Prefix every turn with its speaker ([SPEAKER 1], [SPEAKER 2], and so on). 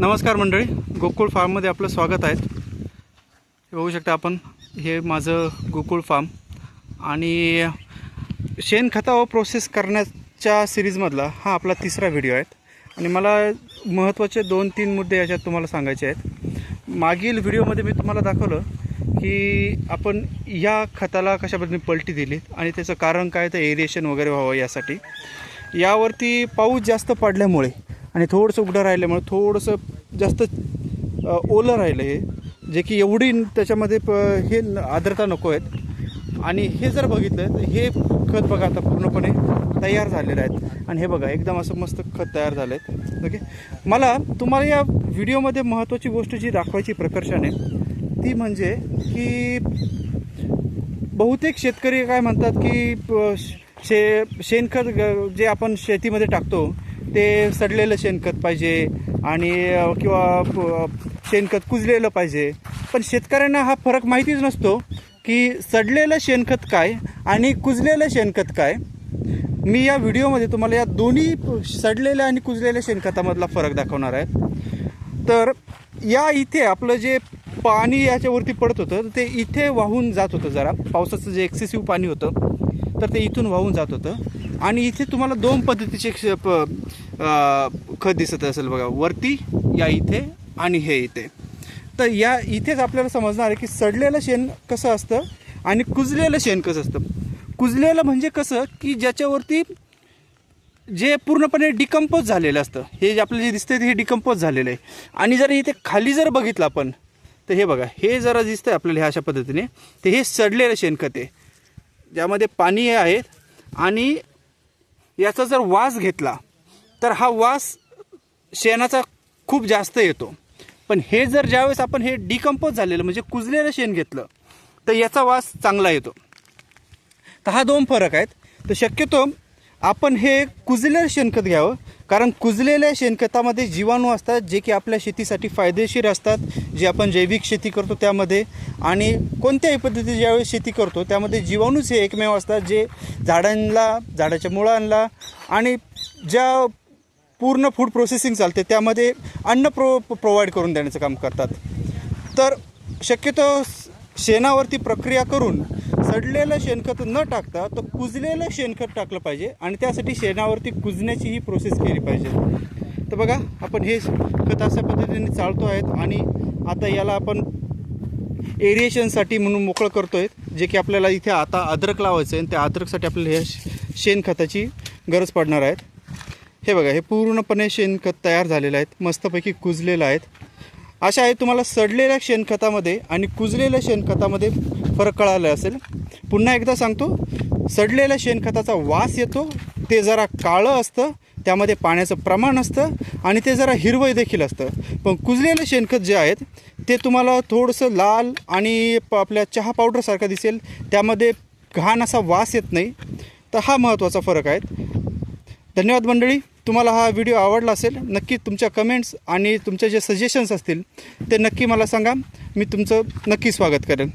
[SPEAKER 1] नमस्कार मंडळी. गोकुळ फार्ममध्ये आपलं स्वागत आहे. हे बघू शकता आपण हे माझं गोकुळ फार्म. आणि शेणखतावर प्रोसेस करण्याच्या सिरीजमधला हा आपला तिसरा व्हिडिओ आहे. आणि मला महत्त्वाचे दोन तीन मुद्दे याच्यात तुम्हाला सांगायचे आहेत. मागील व्हिडिओमध्ये मी तुम्हाला दाखवलं की आपण या खताला कशा पद्धतीने पलटी दिली आणि त्याचं कारण काय तर एरिएशन वगैरे व्हावं यासाठी. यावरती पाऊस जास्त पडल्यामुळे आणि थोडंसं उघडं राहिल्यामुळे थोडंसं जास्त ओलं राहिलं हे जे की एवढी त्याच्यामध्ये प हे न- आर्द्रता नको आहेत. आणि हे जर बघितलं तर हे खत बघा आता पूर्णपणे तयार झालेलं आहेत. आणि हे बघा एकदम असं मस्त खत तयार झालं आहेत. ओके? मला तुम्हाला या व्हिडिओमध्ये महत्त्वाची गोष्ट जी दाखवायची प्रकर्षाने ती म्हणजे की बहुतेक शेतकरी काय म्हणतात की प- शे शेणखत ग- जे आपण शेतीमध्ये टाकतो ते सडलेलं शेणखत पाहिजे आणि किंवा शेणखत कुजलेलं पाहिजे. पण शेतकऱ्यांना हा फरक माहितीच नसतो की सडलेलं शेणखत काय आणि कुजलेलं शेणखत काय. मी या व्हिडिओमध्ये तुम्हाला या दोन्ही सडलेल्या आणि कुजलेल्या शेणखतामधला फरक दाखवणार आहे. तर या इथे आपलं जे पाणी याच्यावरती पडत होतं ते इथे वाहून जात होतं जरा. पावसाचं जे एक्सेसिव्ह पाणी होतं तर ते इथून वाहून जात होतं. आणि इथे तुम्हाला दोन पद्धतीचे प- खत दिसत असेल बघा वरती या इथे आणि हे इथे. तर या इथेच आपल्याला समजणार आहे की सडलेलं शेण कसं असतं आणि कुजलेलं शेण कसं असतं. कुजलेलं म्हणजे कसं की ज्याच्यावरती जे पूर्णपणे डिकम्पोज झालेलं असतं. हे जे आपलं जे दिसतं ते हे डिकम्पोज झालेलं आहे. आणि जर इथे खाली जर बघितलं आपण तर हे बघा हे जरा दिसतंय आपल्याला ह्या अशा पद्धतीने. ते हे सडलेलं शेणखत आहे. ज्यामध्ये पाणी आहे आणि याचा जर वास घेतला तर हा वास शेणाचा खूप जास्त येतो. पण हे जर ज्यावेळेस आपण हे डिकम्पोज झालेलं म्हणजे कुजलेलं शेण घेतलं तर याचा वास चांगला येतो. तर हा दोन फरक आहेत. तर शक्यतो आपण हे कुजलेलं शेणखत घ्यावं कारण कुजलेल्या शेणखतामध्ये जीवाणू असतात जे की आपल्या शेतीसाठी फायदेशीर असतात जे आपण जैविक शेती करतो त्यामध्ये. आणि कोणत्याही पद्धतीने ज्यावेळेस शेती करतो त्यामध्ये जीवाणूच हे एकमेव असतात जे झाडांना झाडाच्या मुळांना आणि ज्या पूर्ण फूड प्रोसेसिंग चालते. त्यामध्ये अन्न प्रो प्रोव्हाइड करून देण्याचं काम करतात. तर शक्यतो शेणावरती प्रक्रिया करून सडलेलं शेणखत न टाकता तर कुजलेलं शेणखत टाकलं पाहिजे आणि त्यासाठी शेणावरती कुजण्याची ही प्रोसेस केली पाहिजे. तर बघा आपण हे खत अशा पद्धतीने चालतो आहेत आणि आता याला आपण एरिएशनसाठी म्हणून मोकळं करतो आहे जे की आपल्याला इथे आता अद्रक लावायचं आहे आणि त्या अद्रकसाठी आपल्याला ह्या शेणखताची गरज पडणार आहेत हे बघा हे पूर्णपणे शेणखत तयार झालेलं आहेत मस्तपैकी कुजलेलं आहेत. अशा आहे तुम्हाला सडलेल्या शेणखतामध्ये आणि कुजलेल्या शेणखतामध्ये फरक कळाला असेल. पुन्हा एकदा सांगतो सडलेल्या शेणखताचा वास येतो ते जरा काळं असतं त्यामध्ये पाण्याचं प्रमाण असतं आणि ते जरा हिरवं देखील असतं. पण कुजलेलं शेणखत जे आहेत ते तुम्हाला थोडंसं लाल आणि प आपल्या चहा पावडरसारखं दिसेल त्यामध्ये घाण असा वास येत नाही. तर हा महत्त्वाचा फरक आहे. धन्यवाद मंडळी. तुम्हाला हा व्हिडिओ आवडला असेल नक्की तुमच्या कमेंट्स आणि तुमचे जे सजेशन्स असतील ते नक्की मला सांगा. मी तुमचं नक्की स्वागत करेन.